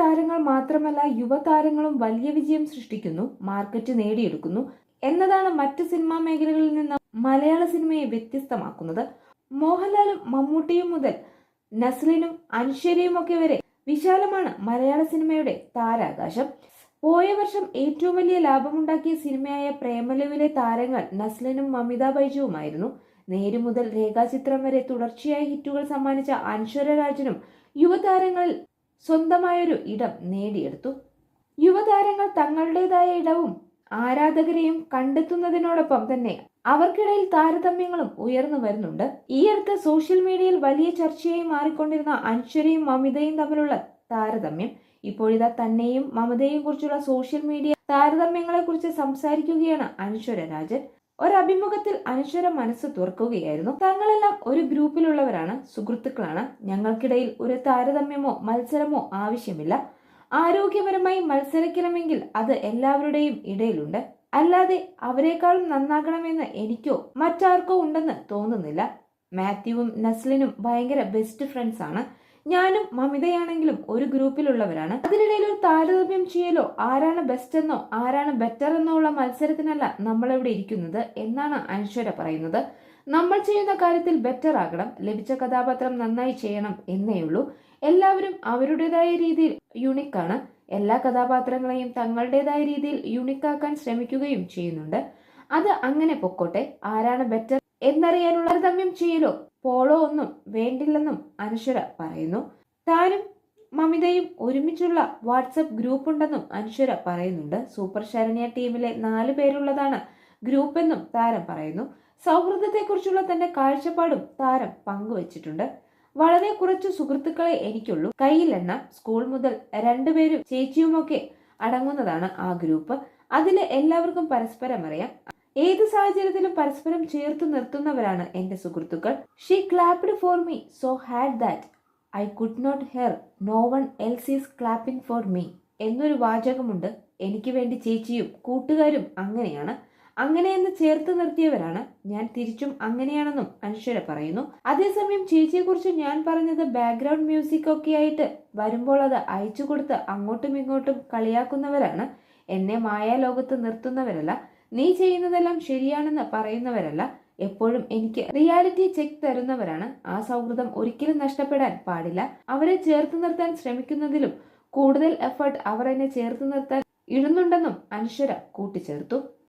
താരങ്ങൾ മാത്രമല്ല യുവതാരങ്ങളും വലിയ വിജയം സൃഷ്ടിക്കുന്നു മാർക്കറ്റ് നേടിയെടുക്കുന്നു എന്നതാണ് മറ്റ് സിനിമാ മേഖലകളിൽ നിന്ന് മലയാള സിനിമയെ വ്യത്യസ്തമാക്കുന്നത്. മോഹൻലാലും മമ്മൂട്ടിയും മുതൽ നസ്ലിനും അൻഷരിയും ഒക്കെ വരെ വിശാലമാണ് മലയാള സിനിമയുടെ താരാകാശം. പോയ വർഷം ഏറ്റവും വലിയ ലാഭമുണ്ടാക്കിയ സിനിമയായ പ്രേമലുവിലെ താരങ്ങൾ നസ്ലിനും മമിത ബൈജുവുമായിരുന്നു. നേരു മുതൽ രേഖാചിത്രം വരെ തുടർച്ചയായ ഹിറ്റുകൾ സമ്മാനിച്ച അൻശ്വര രാജനും യുവതാരങ്ങളിൽ സ്വന്തമായൊരു ഇടം നേടിയെടുത്തു. യുവതാരങ്ങൾ തങ്ങളുടേതായ ഇടവും ആരാധകരെയും കണ്ടെത്തുന്നതിനോടൊപ്പം തന്നെ അവർക്കിടയിൽ താരതമ്യങ്ങളും ഉയർന്നു വരുന്നുണ്ട്. ഈ അടുത്ത് സോഷ്യൽ മീഡിയയിൽ വലിയ ചർച്ചയായി മാറിക്കൊണ്ടിരുന്ന അൻശ്വരയും മമിതയും തമ്മിലുള്ള താരതമ്യം. ഇപ്പോഴിതാ തന്നെയും മമതയെയും കുറിച്ചുള്ള സോഷ്യൽ മീഡിയ താരതമ്യങ്ങളെക്കുറിച്ച് സംസാരിക്കുകയാണ് അനശ്വര രാജൻ. ഒരഭിമുഖത്തിൽ അനുശ്വര മനസ്സ് തുറക്കുകയായിരുന്നു. തങ്ങളെല്ലാം ഒരു ഗ്രൂപ്പിലുള്ളവരാണ് സുഹൃത്തുക്കളാണ്. ഞങ്ങൾക്കിടയിൽ ഒരു താരതമ്യമോ മത്സരമോ ആവശ്യമില്ല. ആരോഗ്യപരമായി മത്സരിക്കണമെങ്കിൽ അത് എല്ലാവരുടെയും ഇടയിലുണ്ട്. അല്ലാതെ അവരെക്കാളും നന്നാകണമെന്ന് എനിക്കോ മറ്റാർക്കോ ഉണ്ടെന്ന് തോന്നുന്നില്ല. മാത്യുവും നസ്ലിനും ഭയങ്കര ബെസ്റ്റ് ഫ്രണ്ട്സ് ആണ് ഞാനും മമിതയാണെങ്കിലും ഒരു ഗ്രൂപ്പിലുള്ളവരാണ്. അതിനിടയിൽ ഒരു താരതമ്യം ചെയ്യലോ? ആരാണ് ബെസ്റ്റ് എന്നോ? ആരാണ് ബെറ്റർ എന്നോ ഉള്ള മത്സരത്തിനല്ല നമ്മളിവിടെ ഇരിക്കുന്നത് എന്നാണ് അനശ്വര പറയുന്നത്. നമ്മൾ ചെയ്യുന്ന കാര്യത്തിൽ ബെറ്റർ ആകണം ലഭിച്ച കഥാപാത്രം നന്നായി ചെയ്യണം എന്നേ ഉള്ളൂ. എല്ലാവരും അവരുടേതായ രീതിയിൽ യുണിക്കാണ് എല്ലാ കഥാപാത്രങ്ങളെയും തങ്ങളുടേതായ രീതിയിൽ യുണിക്കാക്കാൻ ശ്രമിക്കുകയും ചെയ്യുന്നുണ്ട്. അത് അങ്ങനെ പൊക്കോട്ടെ. ആരാണ് ബെറ്റർ എന്നറിയാനുള്ള താരതമ്യം ചെയ്യലോ? പോളോ ഒന്നും വേണ്ടില്ലെന്നും അനശ്വര പറയുന്നു. താനും മമിതയും ഒരുമിച്ചുള്ള വാട്സപ്പ് ഗ്രൂപ്പ് ഉണ്ടെന്നും അനശ്വര പറയുന്നുണ്ട്. സൂപ്പർ ശരണ്യ ടീമിലെ നാല് പേരുള്ളതാണ് ഗ്രൂപ്പ് എന്നും താരം പറയുന്നു. സൗഹൃദത്തെക്കുറിച്ചുള്ള തന്റെ കാഴ്ചപ്പാടും താരം പങ്കുവച്ചിട്ടുണ്ട്. വളരെ കുറച്ച് സുഹൃത്തുക്കളെ എനിക്കുള്ളൂ. കയ്യിലെണ്ണ സ്കൂൾ മുതൽ രണ്ടുപേരും ചേച്ചിയുമൊക്കെ അടങ്ങുന്നതാണ് ആ ഗ്രൂപ്പ്. അതിൽ എല്ലാവർക്കും പരസ്പരം അറിയാം ഏത് സാഹചര്യത്തിലും പരസ്പരം ചേർത്ത് നിർത്തുന്നവരാണ് എന്റെ സുഹൃത്തുക്കൾ. She clapped for me so hard that I could not hear no one else is clapping for me എന്നൊരു വാചകമുണ്ട്. എനിക്ക് വേണ്ടി ചേച്ചിയും കൂട്ടുകാരും അങ്ങനെയാണ്. അങ്ങനെയെന്ന് ചേർത്ത് നിർത്തിയവരാണ്. ഞാൻ തിരിച്ചും അങ്ങനെയാണെന്നും അൻശ്വര പറയുന്നു. അതേസമയം ചേച്ചിയെക്കുറിച്ച് ഞാൻ പറഞ്ഞത് ബാക്ക്ഗ്രൗണ്ട് മ്യൂസിക് ഒക്കെ ആയിട്ട് വരുമ്പോൾ അത് അയച്ചു കൊടുത്ത് അങ്ങോട്ടും ഇങ്ങോട്ടും കളിയാക്കുന്നവരാണ്. എന്നെ മായാലോകത്ത് നിർത്തുന്നവരല്ല. നീ ചെയ്യുന്നതെല്ലാം ശരിയാണെന്ന് പറയുന്നവരല്ല എപ്പോഴും എനിക്ക് റിയാലിറ്റി ചെക്ക് തരുന്നവരാണ്. ആ സൗഹൃദം ഒരിക്കലും നഷ്ടപ്പെടാൻ പാടില്ല. അവരെ ചേർത്ത് നിർത്താൻ ശ്രമിക്കുന്നതിലും കൂടുതൽ എഫേർട്ട് അവർ എന്നെ ചേർത്ത് നിർത്താൻ ഇടുന്നുണ്ടെന്നും അനശ്വര കൂട്ടിച്ചേർത്തു.